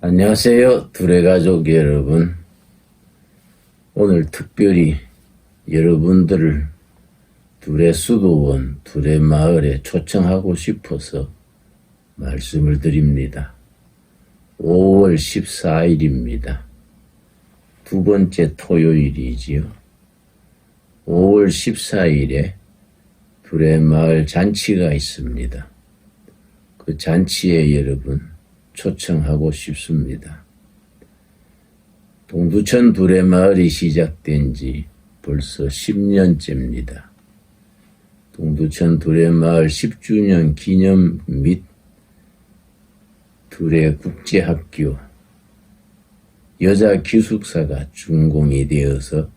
안녕하세요, 두레가족 여러분. 오늘 특별히 여러분들을 두레 수도원, 두레 마을에 초청하고 싶어서 말씀을 드립니다. 5월 14일입니다. 두 번째 토요일이지요. 5월 14일에 두레 마을 잔치가 있습니다. 그 잔치에 여러분 초청하고 싶습니다. 동두천 두레마을이 시작된 지 벌써 10년째입니다. 동두천 두레마을 10주년 기념 및 두레 국제학교 여자 기숙사가 준공이 되어서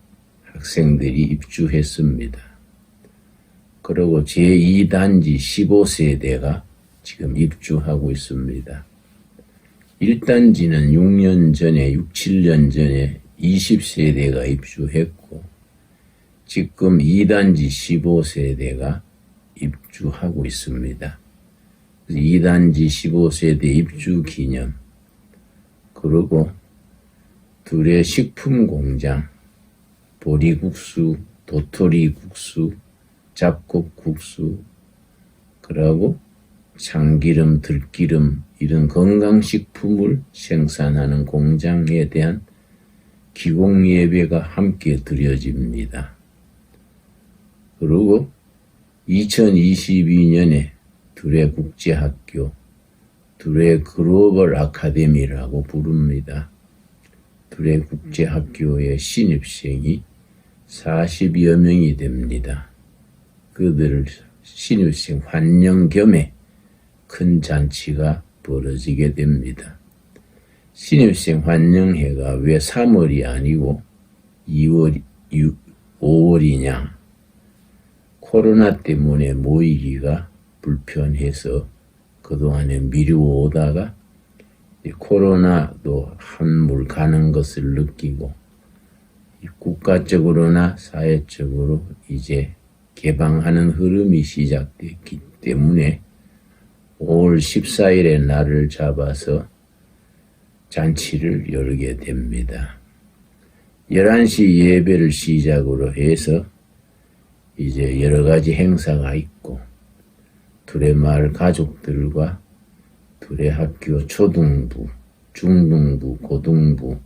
학생들이 입주했습니다. 그리고 제2단지 15세대가 지금 입주하고 있습니다. 1단지는 6년 전에, 6, 7년 전에 20세대가 입주했고, 지금 2단지 15세대가 입주하고 있습니다. 2단지 15세대 입주 기념, 그리고 둘의 식품 공장, 보리국수, 도토리국수, 잡곡국수, 그러고 참기름, 들기름 이런 건강식품을 생산하는 공장에 대한 기공 예배가 함께 드려집니다. 그리고 2022년에 두레 국제학교, 두레 글로벌 아카데미라고 부릅니다. 두레 국제학교의 신입생이 40여 명이 됩니다. 그들을 신입생 환영 겸해 큰 잔치가 벌어지게 됩니다. 신입생 환영회가 왜 3월이 아니고 2월, 6, 5월이냐? 코로나 때문에 모이기가 불편해서 그동안에 미루어 오다가 코로나도 한물 가는 것을 느끼고 국가적으로나 사회적으로 이제 개방하는 흐름이 시작됐기 때문에 5월 14일에 날을 잡아서 잔치를 열게 됩니다. 11시 예배를 시작으로 해서 이제 여러 가지 행사가 있고 두레마을 가족들과 두레학교 초등부, 중등부, 고등부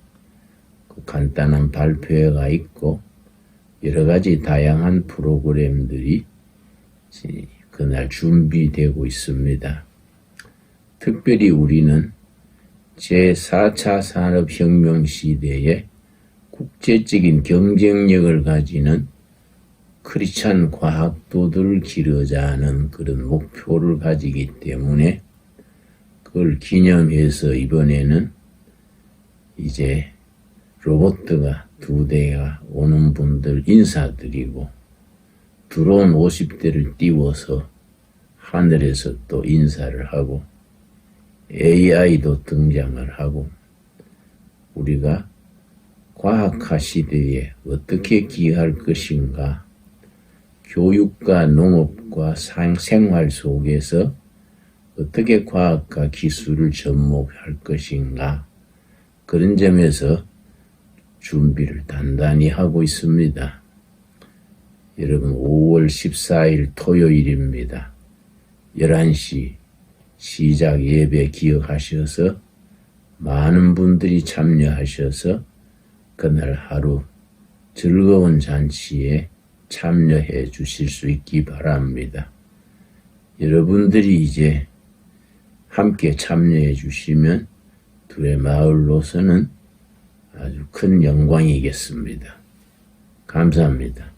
그 간단한 발표회가 있고 여러 가지 다양한 프로그램들이 그날 준비되고 있습니다. 특별히 우리는 제4차 산업혁명 시대에 국제적인 경쟁력을 가지는 크리스찬 과학도들을 기르자 하는 그런 목표를 가지기 때문에 그걸 기념해서 이번에는 이제 로봇가 두 대가 오는 분들 인사드리고 드론 50대를 띄워서 하늘에서 또 인사를 하고 AI도 등장을 하고 우리가 과학화 시대에 어떻게 기할 것인가 교육과 농업과 생활 속에서 어떻게 과학과 기술을 접목할 것인가 그런 점에서 준비를 단단히 하고 있습니다. 여러분 5월 14일 토요일입니다. 11시 시작 예배 기억하셔서 많은 분들이 참여하셔서 그날 하루 즐거운 잔치에 참여해 주실 수 있기 바랍니다. 여러분들이 이제 함께 참여해 주시면 둘의 마을로서는 아주 큰 영광이겠습니다. 감사합니다.